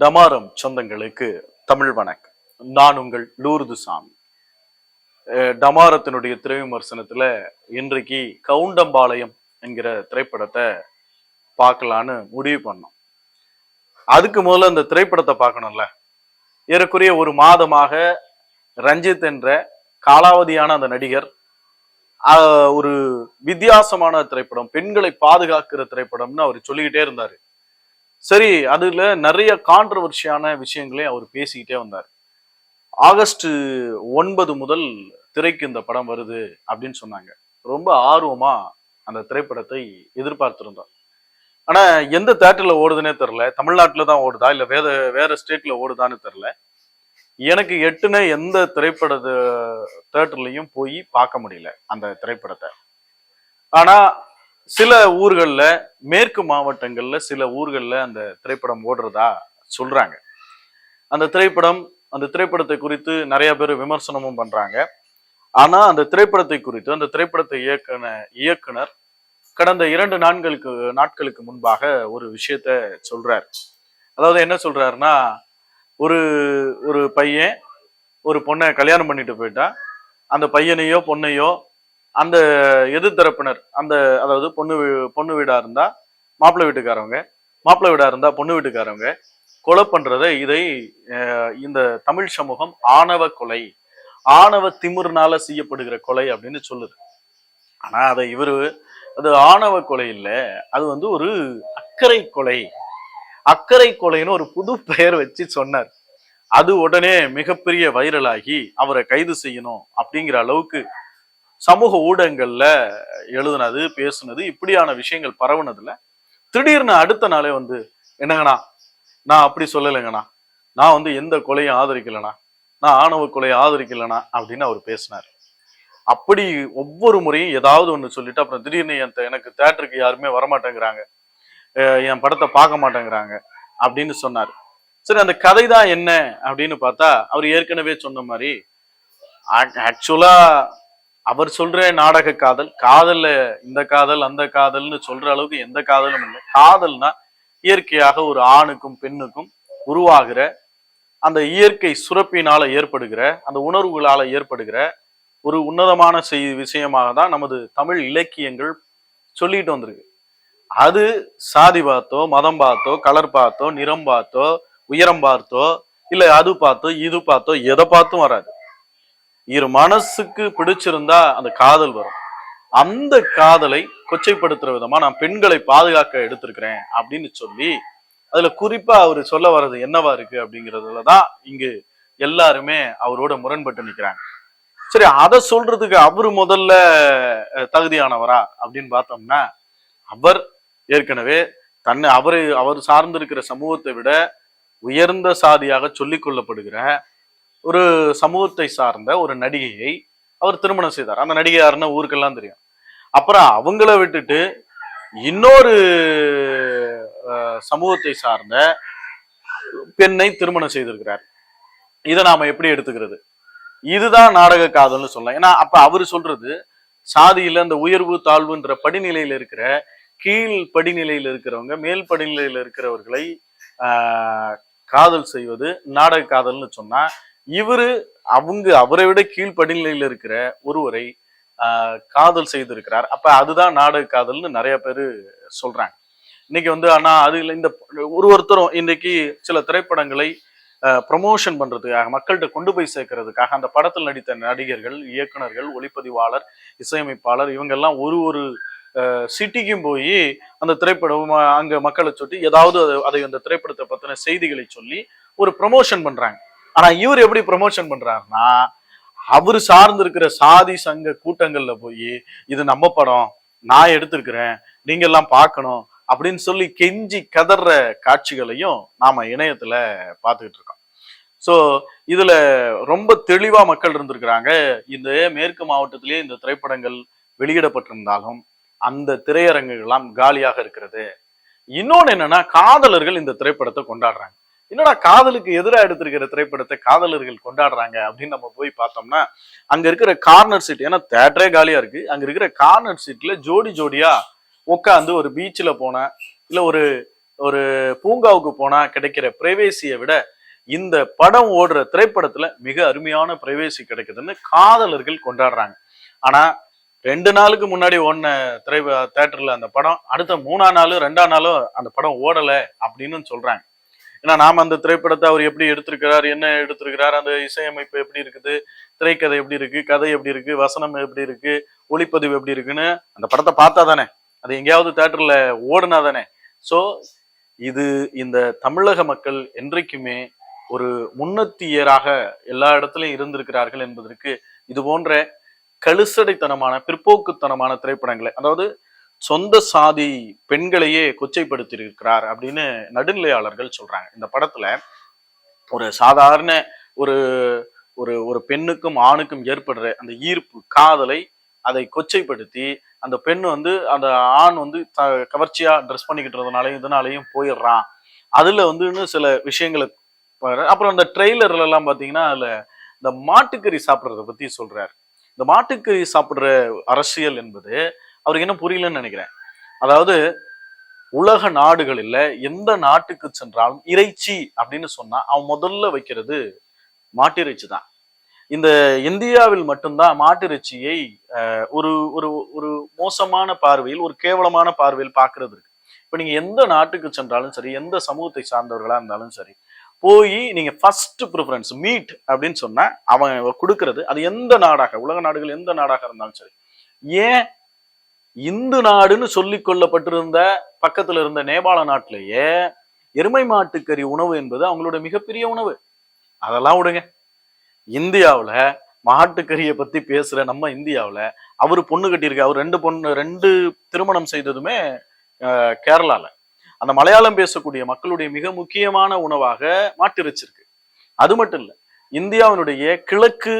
டமாரம் சொந்தங்களுக்கு தமிழ் வணக்கம். நான் உங்கள் லூர்து சாமி. அஹ் டமாரத்தினுடைய திரை விமர்சனத்துல இன்றைக்கு கவுண்டம்பாளையம் என்கிற திரைப்படத்தை பார்க்கலான்னு முடிவு பண்ணோம். அதுக்கு முதல்ல அந்த திரைப்படத்தை பார்க்கணும்ல. ஏறக்குறைய ஒரு மாதமாக ரஞ்சித் என்ற காலாவதியான அந்த நடிகர் ஆஹ், ஒரு வித்தியாசமான திரைப்படம் பெண்களை பாதுகாக்கிற திரைப்படம்னு அவர் சொல்லிக்கிட்டே இருந்தாரு. சரி அதில் நிறைய கான்ட்ரவர்ஷியான விஷயங்களை அவர் பேசிக்கிட்டே வந்தார். ஆகஸ்ட் ஒன்பது முதல் திரைக்கு இந்த படம் வருது அப்படின்னு சொன்னாங்க. ரொம்ப ஆர்வமாக அந்த திரைப்படத்தை எதிர்பார்த்துருந்தோம் ஆனால் எந்த தேட்டரில் ஓடுதுன்னே தெரில தமிழ்நாட்டில் தான் ஓடுதா? இல்லை வேற வேற ஸ்டேட்டில் ஓடுதான்னு தெரில எனக்கு எட்டுன எந்த திரைப்பட தேட்டர்லையும் போய் பார்க்க முடியல அந்த திரைப்படத்தை. ஆனால் சில ஊர்களில் மேற்கு மாவட்டங்களில் சில ஊர்களில் அந்த திரைப்படம் ஓடுறதா சொல்கிறாங்க அந்த திரைப்படம் அந்த திரைப்படத்தை குறித்து நிறைய பேர் விமர்சனமும் பண்ணுறாங்க ஆனால் அந்த திரைப்படத்தை குறித்து அந்த திரைப்படத்தை இயக்குன இயக்குனர் கடந்த இரண்டு நாட்களுக்கு நாட்களுக்கு முன்பாக ஒரு விஷயத்த சொல்கிறார் அதாவது என்ன சொல்கிறாருன்னா ஒரு ஒரு பையன் ஒரு பொண்ணை கல்யாணம் பண்ணிட்டு போயிட்டா அந்த பையனையோ பொண்ணையோ அந்த எதிர்த்தரப்பினர் அந்த அதாவது பொண்ணு வீ- பொண்ணு வீடா இருந்தா மாப்பிள்ளை வீட்டுக்காரவங்க மாப்பிள்ளை வீடா இருந்தா பொண்ணு வீட்டுக்காரவங்க கொலை பண்றத இதை அஹ், இந்த தமிழ் சமூகம் ஆணவ கொலை ஆணவ திமிர்னால செய்யப்படுகிற கொலை அப்படின்னு சொல்லுது. ஆனா அதை இவரு அது ஆணவ கொலை இல்ல அது வந்து ஒரு அக்கறை கொலை. அக்கறை கொலைன்னு ஒரு புது பெயர் வச்சு சொன்னார். அது உடனே மிகப்பெரிய வைரலாகி அவரை கைது செய்யணும் அப்படிங்கிற அளவுக்கு சமூக ஊடகங்கள்ல எழுதுனது பேசுனது இப்படியான விஷயங்கள் பரவுனதுல திடீர்னு அடுத்த நாளே வந்து என்னங்கண்ணா நான் அப்படி சொல்லலைங்கண்ணா. நான் வந்து எந்த கொலையும் ஆதரிக்கலண்ணா. நான் ஆணவ கொலையை ஆதரிக்கலண்ணா அப்படின்னு அவர் பேசினார். அப்படி ஒவ்வொரு முறையும் ஏதாவது ஒன்று சொல்லிட்டு அப்புறம் திடீர்னு என் எனக்கு தேட்டருக்கு யாருமே வரமாட்டேங்கிறாங்க. என் படத்தை பார்க்க மாட்டேங்கிறாங்க அப்படின்னு சொன்னார். சரி அந்த கதை தான் என்ன அப்படின்னு பார்த்தா அவர் ஏற்கனவே சொன்ன மாதிரி ஆக்சுவலா அவர் சொல்ற நாடக காதல் காதல்ல இந்த காதல் அந்த காதல்னு சொல்ற அளவுக்கு எந்த காதலும் இல்லை. காதல்னா இயற்கையாக ஒரு ஆணுக்கும் பெண்ணுக்கும் உருவாகிற அந்த இயற்கை சுரப்பினால ஏற்படுகிற அந்த உணர்வுகளால ஏற்படுகிற ஒரு உன்னதமான செய் விஷயமாக தான் நமது தமிழ் இலக்கியங்கள் சொல்லிட்டு வந்திருக்கு. அது சாதி பார்த்தோ மதம் பார்த்தோ கலர் பார்த்தோ நிறம் பார்த்தோ உயரம் பார்த்தோ இல்லை அது பார்த்தோ இது பார்த்தோ எதை பார்த்தும் வராது. இரு மனசுக்கு பிடிச்சிருந்தா அந்த காதல் வரும். அந்த காதலை கொச்சைப்படுத்துற விதமா நான் பெண்களை பாதுகாக்க எடுத்திருக்கிறேன் அப்படின்னு சொல்லி அதுல குறிப்பா அவர் சொல்ல வர்றது என்னவா இருக்கு அப்படிங்கிறதுல தான் இங்கு எல்லாருமே அவரோட முரண்பட்டு நிற்கிறாங்க சரி அதை சொல்றதுக்கு அவர் முதல்ல தகுதியானவரா அப்படின்னு பார்த்தோம்னா அவர் ஏற்கனவே தன்னை அவரு அவர் சார்ந்திருக்கிற சமூகத்தை விட உயர்ந்த சாதியாக சொல்லிக் கொள்ளப்படுகிற ஒரு சமூகத்தை சார்ந்த ஒரு நடிகையை அவர் திருமணம் செய்தார். அந்த நடிகை யாருன்னா ஊருக்கெல்லாம் தெரியும். அப்புறம் அவங்கள விட்டுட்டு இன்னொரு சமூகத்தை சார்ந்த பெண்ணை திருமணம் செய்திருக்கிறார். இதை நாம எப்படி எடுத்துக்கிறது? இதுதான் நாடக காதல்னு சொல்லலாம். ஏன்னா அப்ப அவர் சொல்றது சாதியில அந்த உயர்வு தாழ்வுன்ற படிநிலையில இருக்கிற கீழ் படிநிலையில இருக்கிறவங்க மேல் படிநிலையில இருக்கிறவர்களை ஆஹ், காதல் செய்வது நாடக காதல்னு சொன்னா இவரு அவங்க அவரை விட கீழ் இருக்கிற ஒருவரை காதல் செய்திருக்கிறார். அப்ப அதுதான் நாடக காதல்னு நிறைய பேர் சொல்றாங்க. இன்னைக்கு வந்து ஆனா அது இந்த ஒரு ஒருத்தரும் இன்னைக்கு சில திரைப்படங்களை ப்ரமோஷன் பண்றதுக்காக மக்கள்கிட்ட கொண்டு போய் சேர்க்கறதுக்காக அந்த படத்தில் நடித்த நடிகர்கள் இயக்குனர்கள் ஒளிப்பதிவாளர் இசையமைப்பாளர் இவங்கெல்லாம் ஒரு ஒரு சிட்டிக்கும் போய் அந்த திரைப்படம் அங்கே அங்க மக்களை சொல்லி ஏதாவது அதை அந்த திரைப்படத்தை பத்தின செய்திகளை சொல்லி ஒரு ப்ரமோஷன் பண்றாங்க. ஆனா இவர் எப்படி ப்ரமோஷன் பண்றாருன்னா அவர் சார்ந்து இருக்கிற சாதி சங்க கூட்டங்கள்ல போய் இது நம்ம படம் நான் எடுத்திருக்கிறேன் நீங்க எல்லாம் பார்க்கணும் அப்படின்னு சொல்லி கெஞ்சி கதற காட்சிகளையும் நாம இணையத்துல பார்த்துக்கிட்டு இருக்கோம். ஸோ இதுல ரொம்ப தெளிவா மக்கள் இருந்திருக்கிறாங்க. இந்த மேற்கு மாவட்டத்திலேயே இந்த திரைப்படங்கள் வெளியிடப்பட்டிருந்தாலும் அந்த திரையரங்குகள்லாம் காலியாக இருக்கிறது. இன்னொன்னு என்னன்னா காதலர்கள் இந்த திரைப்படத்தை கொண்டாடுறாங்க. என்னடா காதலுக்கு எதிராக எடுத்திருக்கிற திரைப்படத்தை காதலர்கள் கொண்டாடுறாங்க அப்படின்னு நம்ம போய் பார்த்தோம்னா அங்க இருக்கிற கார்னர் சீட் ஏன்னா தேட்டரே காலியா இருக்கு. அங்க இருக்கிற கார்னர் சீட்ல ஜோடி ஜோடியா உட்காந்து ஒரு பீச்சில் போன இல்ல ஒரு ஒரு பூங்காவுக்கு போனா கிடைக்கிற பிரைவேசியை விட இந்த படம் ஓடுற திரைப்படத்துல மிக அருமையான பிரைவேசி கிடைக்குதுன்னு காதலர்கள் கொண்டாடுறாங்க. ஆனா ரெண்டு நாளுக்கு முன்னாடி ஓடின திரை தேட்டர்ல அந்த படம் அடுத்த மூணா நாள் ரெண்டாம் நாளும் அந்த படம் ஓடலை அப்படின்னு சொல்றாங்க. ஏன்னா நாம அந்த திரைப்படத்தை அவர் எப்படி எடுத்திருக்கிறார் என்ன எடுத்திருக்கிறார் அந்த இசையமைப்பு எப்படி இருக்குது திரைக்கதை எப்படி இருக்கு கதை எப்படி இருக்கு வசனம் எப்படி இருக்கு ஒளிப்பதிவு எப்படி இருக்குன்னு அந்த படத்தை பார்த்தா தானே. அது எங்கேயாவது தேட்டரில் ஓடுனா தானே. ஸோ இது இந்த தமிழக மக்கள் என்றைக்குமே ஒரு முன்னத்தியராக எல்லா இடத்துலையும் இருந்திருக்கிறார்கள் என்பதற்கு இது போன்ற கழுசடைத்தனமான பிற்போக்குத்தனமான திரைப்படங்களை அதாவது சொந்த சாதி பெண்களையே கொச்சைப்படுத்தியிருக்கிறார் அப்படின்னு நடுநிலையாளர்கள் சொல்றாங்க. இந்த படத்துல ஒரு சாதாரண ஒரு ஒரு ஒரு பெண்ணுக்கும் ஆணுக்கும் ஏற்படுற அந்த ஈர்ப்பு காதலை அதை கொச்சைப்படுத்தி அந்த பெண் வந்து அந்த ஆண் வந்து த- கவர்ச்சியா ட்ரெஸ் பண்ணிக்கிட்டதுனாலையும் இதனாலையும் போயிடுறான். அதுல வந்து இன்னும் சில விஷயங்களை அப்புறம் அந்த ட்ரெய்லர்ல எல்லாம் பாத்தீங்கன்னா அதுல இந்த மாட்டுக்கறி சாப்பிட்றத பத்தி சொல்றாரு. இந்த மாட்டுக்கறி சாப்பிடுற அரசியல் என்பது அவருக்கு என்ன புரியலன்னு நினைக்கிறேன். அதாவது உலக நாடுகளில் எந்த நாட்டுக்கு சென்றாலும் இறைச்சி அப்படின்னு சொன்னா அவன் முதல்ல வைக்கிறது மாட்டிறைச்சி தான். இந்த இந்தியாவில் மட்டும்தான் மாட்டிறைச்சியை ஒரு ஒரு ஒரு மோசமான பார்வையில் ஒரு கேவலமான பார்வையில் பார்க்கறது இருக்கு. இப்போ நீங்க எந்த நாட்டுக்கு சென்றாலும் சரி எந்த சமூகத்தை சார்ந்தவர்களா இருந்தாலும் சரி போய் நீங்க ஃபர்ஸ்ட் ப்ரிஃபரன்ஸ் மீட் அப்படின்னு சொன்னா அவன் கொடுக்கறது அது எந்த நாடாக உலக நாடுகள் எந்த நாடாக இருந்தாலும் சரி. ஏன் இந்து நாடுன்னு சொல்லிக் கொள்ளப்பட்டிருந்த பக்கத்துல இருந்த நேபாள நாட்டிலேயே எருமை மாட்டுக்கறி உணவு என்பது அவங்களோட மிகப்பெரிய உணவு. அதெல்லாம் விடுங்க. இந்தியாவில் மாட்டுக்கறியை பத்தி பேசுற நம்ம இந்தியாவில் அவர் பொண்ணு கட்டியிருக்க அவர் ரெண்டு பொண்ணு ரெண்டு திருமணம் செய்ததுமே கேரளால. அந்த மலையாளம் பேசக்கூடிய மக்களுடைய மிக முக்கியமான உணவாக மாட்டிறைச்சி இருக்கு அது மட்டும் இல்லை இந்தியாவினுடைய கிழக்கு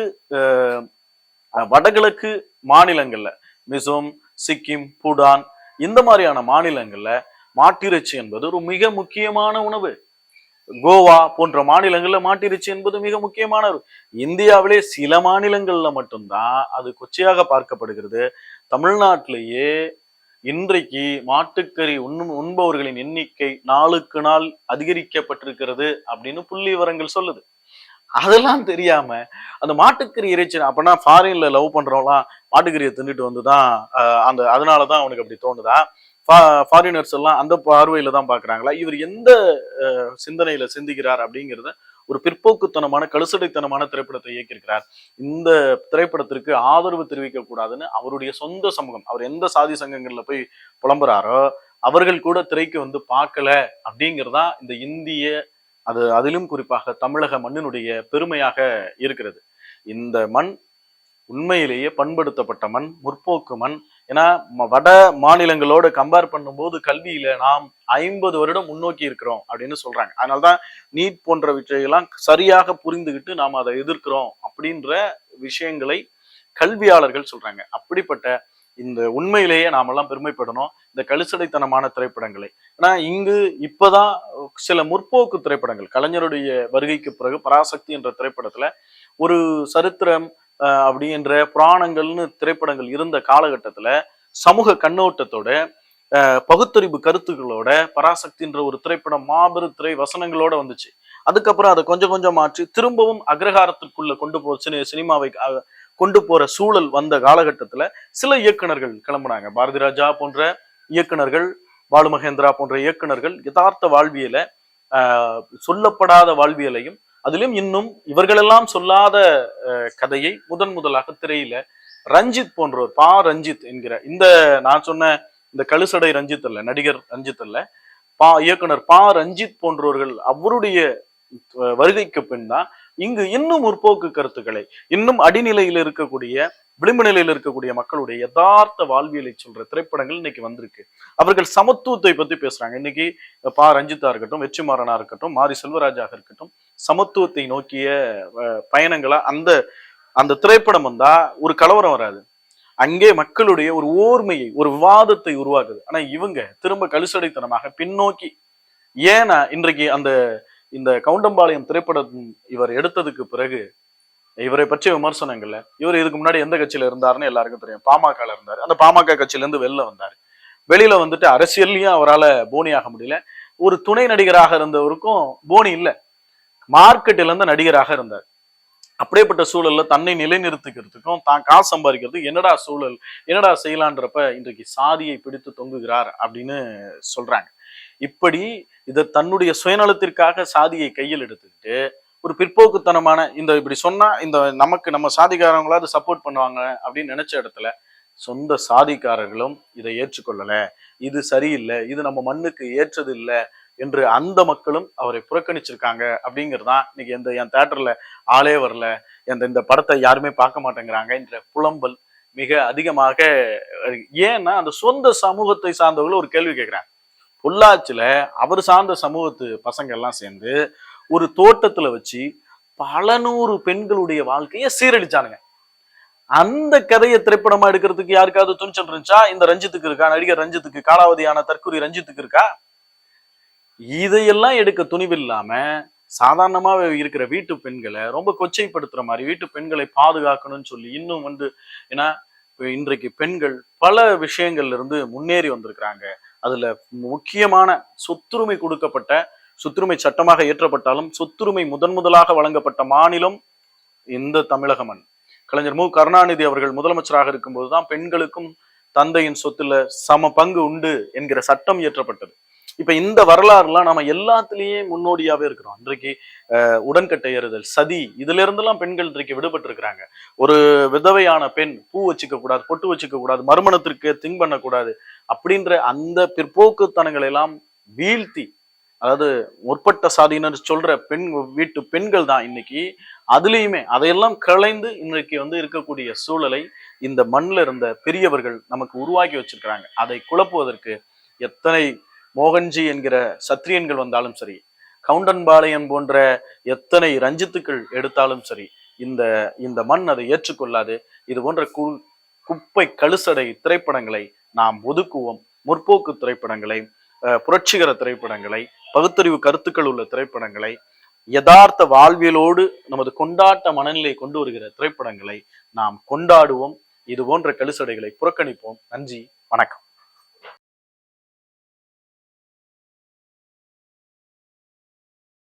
வடகிழக்கு மாநிலங்கள்ல மிசோம் சிக்கிம் பூடான் இந்த மாதிரியான மாநிலங்கள்ல மாட்டிறைச்சி என்பது ஒரு மிக முக்கியமான உணவு. கோவா போன்ற மாநிலங்களில் மாட்டிறைச்சி என்பது மிக முக்கியமான ஒரு இந்தியாவிலே சில மாநிலங்கள்ல மட்டும்தான் அது கொச்சையாக பார்க்கப்படுகிறது. தமிழ்நாட்டிலேயே இன்றைக்கு மாட்டுக்கறி உண்ணும் உண்பவர்களின் எண்ணிக்கை நாளுக்கு நாள் அதிகரிக்கப்பட்டிருக்கிறது அப்படின்னு புள்ளி விவரங்கள் சொல்லுது. அதெல்லாம் தெரியாம அந்த மாட்டுக்கறி இறைச்சி அப்படின்னா ஃபாரின்ல லவ் பண்றவங்களாம் மாட்டுக்கறியை தின்னுட்டு வந்துதான் ஆஹ் அந்த அதனாலதான் அவனுக்கு அப்படி தோணுதா? ஃபாரினர்ஸ் எல்லாம் அந்த பார்வையில தான் பாக்குறாங்களா? இவர் எந்த சிந்தனையில சிந்திக்கிறார் அப்படிங்கிறத ஒரு பிற்போக்குத்தனமான கழுசடைத்தனமான திரைப்படத்தை இயக்கியிருக்கிறார். இந்த திரைப்படத்திற்கு ஆதரவு தெரிவிக்க கூடாதுன்னு அவருடைய சொந்த சமூகம் அவர் எந்த சாதி சங்கங்கள்ல போய் புலம்புறாரோ அவர்கள் கூட திரைக்கு வந்து பார்க்கல அப்படிங்கிறதா இந்த இந்திய அது அதிலும் குறிப்பாக தமிழக மண்ணினுடைய பெருமையாக இருக்கிறது. இந்த மண் உண்மையிலேயே பண்படுத்தப்பட்ட மண் முற்போக்கு மண். ஏன்னா வட மாநிலங்களோட கம்பேர் பண்ணும்போது கல்வியில நாம் ஐம்பது வருடம் முன்னோக்கி இருக்கிறோம் அப்படின்னு சொல்றாங்க. அதனால்தான் நீட் போன்ற விஷயங்கள்லாம் சரியாக புரிந்துகிட்டு நாம் அதை எதிர்க்கிறோம் அப்படின்ற விஷயங்களை கல்வியாளர்கள் சொல்றாங்க. அப்படிப்பட்ட இந்த உண்மையிலேயே நாமெல்லாம் பெருமைப்படணும். இந்த கழுசடைத்தனமான திரைப்படங்களை. ஏன்னா இங்கு இப்பதான் சில முற்போக்கு திரைப்படங்கள் கலைஞருடைய வருகைக்கு பிறகு பராசக்தி என்ற திரைப்படத்துல ஒரு சரித்திரம் அப்படின்ற புராணங்கள்னு திரைப்படங்கள் இருந்த காலகட்டத்துல சமூக கண்ணோட்டத்தோட பகுத்தறிவு கருத்துக்களோட பராசக்தின்ற ஒரு திரைப்படம் மாபெரும் திரை வசனங்களோட வந்துச்சு. அதுக்கப்புறம் அதை கொஞ்சம் கொஞ்சம் மாற்றி திரும்பவும் அக்ரஹாரத்திற்குள்ள கொண்டு போ சினிமாவை கொண்டு போற சூழல் வந்த காலகட்டத்துல சில இயக்குனர்கள் கிளம்புனாங்க. பாரதி ராஜா போன்ற இயக்குனர்கள் பாலு மகேந்திரா போன்ற இயக்குனர்கள் யதார்த்த வாழ்வியல சொல்லப்படாத வாழ்வியலையும் அதிலும் இன்னும் இவர்களெல்லாம் சொல்லாத கதையை முதன் முதலாக திரையில ரஞ்சித் போன்றவர் பா. ரஞ்சித் என்கிற இந்த நான் சொன்ன இந்த கழுசடை ரஞ்சித் அல்ல நடிகர் ரஞ்சித் அல்ல பா இயக்குனர் பா. ரஞ்சித் போன்றவர்கள் அவருடைய வருகைக்கு பின் தான் இங்கு இன்னும் முற்போக்கு கருத்துக்களை இன்னும் அடிநிலையில் இருக்கக்கூடிய விளிம்பு நிலையில் இருக்கக்கூடிய மக்களுடைய யதார்த்த வாழ்வியலை சொல்ற திரைப்படங்கள் இன்னைக்கு வந்திருக்கு. அவர்கள் சமத்துவத்தை பத்தி பேசுறாங்க. இன்னைக்கு பா. ரஞ்சித்தா இருக்கட்டும் வெற்றிமாறனா இருக்கட்டும் மாரி செல்வராஜாக இருக்கட்டும் சமத்துவத்தை நோக்கிய பயணங்களா அந்த அந்த திரைப்படம் வந்தா ஒரு கலவரம் வராது. அங்கே மக்களுடைய ஒரு ஓர்மையை ஒரு விவாதத்தை உருவாக்குது. ஆனா இவங்க திரும்ப கழுசடைத்தனமாக பின்னோக்கி ஏன்னா இன்றைக்கு அந்த இந்த கவுண்டம்பாளையம் திரைப்படம் இவர் எடுத்ததுக்கு பிறகு இவரை பற்றிய விமர்சனங்கள்ல இவர் இதுக்கு முன்னாடி எந்த கட்சியில இருந்தாருன்னு எல்லாருக்கும் தெரியும். பாமகல இருந்தார். அந்த பாமக கட்சியில இருந்து வெளில வந்தாரு. வெளியில வந்துட்டு அரசியல்லையும் அவரால் போனி ஆக முடியல. ஒரு துணை நடிகராக இருந்தவருக்கும் போனி இல்லை. மார்க்கெட்டில் இருந்த நடிகராக இருந்தார். அப்படியேப்பட்ட சூழல்ல தன்னை நிலைநிறுத்திக்கிறதுக்கும் தான் காசு சம்பாதிக்கிறதுக்கு என்னடா சூழல் என்னடா செய்யலான்றப்ப இன்றைக்கு சாதியை பிடித்து தொங்குகிறார் அப்படின்னு சொல்றாங்க. இப்படி இதை தன்னுடைய சுயநலத்திற்காக சாதியை கையில் எடுத்துக்கிட்டு ஒரு பிற்போக்குத்தனமான இந்த இப்படி சொன்னா இந்த நமக்கு நம்ம சாதிக்காரங்களாவது சப்போர்ட் பண்ணுவாங்க அப்படின்னு நினைச்ச இடத்துல சொந்த சாதிக்காரர்களும் இதை ஏற்றுக்கொள்ளல. இது சரியில்லை இது நம்ம மண்ணுக்கு ஏற்றது இல்லை என்று அந்த மக்களும் அவரை புறக்கணிச்சிருக்காங்க அப்படிங்கிறதான் இன்னைக்கு எந்த என் தேட்டர்ல ஆளே வரல எந்த இந்த படத்தை யாருமே பார்க்க மாட்டேங்கிறாங்க என்ற புலம்பல் மிக அதிகமாக ஏன்னா அந்த சொந்த சமூகத்தை சார்ந்தவர்கள் ஒரு கேள்வி கேட்குறாங்க. பொள்ளாச்சியில் அவர் சார்ந்த சமூகத்து பசங்க எல்லாம் சேர்ந்து ஒரு தோட்டத்துல வச்சு பல நூறு பெண்களுடைய வாழ்க்கையை சீரழிச்சானுங்க. அந்த கதையை திரைப்படமா எடுக்கிறதுக்கு யாருக்காவது துணிச்சல் இருந்துச்சா? இந்த ரஞ்சித்துக்கு இருக்கா? நடிகர் ரஞ்சித்துக்கு காலாவதியான தற்கொலை ரஞ்சித்துக்கு இருக்கா? இதையெல்லாம் எடுக்க துணிவில்லாம சாதாரணமா இருக்கிற வீட்டு பெண்களை ரொம்ப கொச்சைப்படுத்துற மாதிரி வீட்டு பெண்களை பாதுகாக்கணும்னு சொல்லி இன்னும் வந்து ஏன்னா இன்றைக்கு பெண்கள் பல விஷயங்கள்ல இருந்து முன்னேறி வந்திருக்கிறாங்க. அதுல முக்கியமான சொத்துரிமை கொடுக்கப்பட்ட சொத்துரிமை சட்டமாக இயற்றப்பட்டாலும் சொத்துரிமை முதன் முதலாக வழங்கப்பட்ட மாநிலம் இந்த தமிழக மண். கலைஞர் மு. கருணாநிதி அவர்கள் முதலமைச்சராக இருக்கும்போதுதான் பெண்களுக்கும் தந்தையின் சொத்துல சம பங்கு உண்டு என்கிற சட்டம் இயற்றப்பட்டது. இப்ப இந்த வரலாறுலாம் நம்ம எல்லாத்துலேயே முன்னோடியாவே இருக்கிறோம். இன்றைக்கு உடன்கட்டை ஏறுதல் சதி இதுல இருந்தெல்லாம் பெண்கள் இன்றைக்கு விடுபட்டு இருக்கிறாங்க ஒரு விதவையான பெண் பூ வச்சுக்க கூடாது பொட்டு வச்சுக்க கூடாது மறுமணத்திற்கு திங்க் பண்ணக்கூடாது அப்படின்ற அந்த பிற்போக்குத்தனங்களை எல்லாம் வீழ்த்தி அதாவது முற்பட்ட சாதியினர் சொல்ற பெண் வீட்டு பெண்கள் தான் இன்னைக்கு. அதுலேயுமே அதையெல்லாம் களைந்து இன்றைக்கு வந்து இருக்கக்கூடிய சூழலை இந்த மண்ணில் இருந்த பெரியவர்கள் நமக்கு உருவாக்கி வச்சிருக்கிறாங்க. அதை குழப்புவதற்கு எத்தனை மோகன்ஜி என்கிற சத்திரியன்கள் வந்தாலும் சரி கவுண்டன்பாளையம் போன்ற எத்தனை ரஞ்சித்துக்கள் எடுத்தாலும் சரி இந்த இந்த மண் அதை ஏற்றுக்கொள்ளாது. இது போன்ற கு குப்பை கழுசடை திரைப்படங்களை நாம் ஒதுக்குவோம். முற்போக்கு திரைப்படங்களை புரட்சிகர திரைப்படங்களை பகுத்தறிவு கருத்துக்கள் உள்ள திரைப்படங்களை யதார்த்த வாழ்வியலோடு நமது கொண்டாட்ட மனநிலை கொண்டு வருகிற திரைப்படங்களை நாம் கொண்டாடுவோம். இது போன்ற கழுசடைகளை புறக்கணிப்போம். நன்றி வணக்கம்.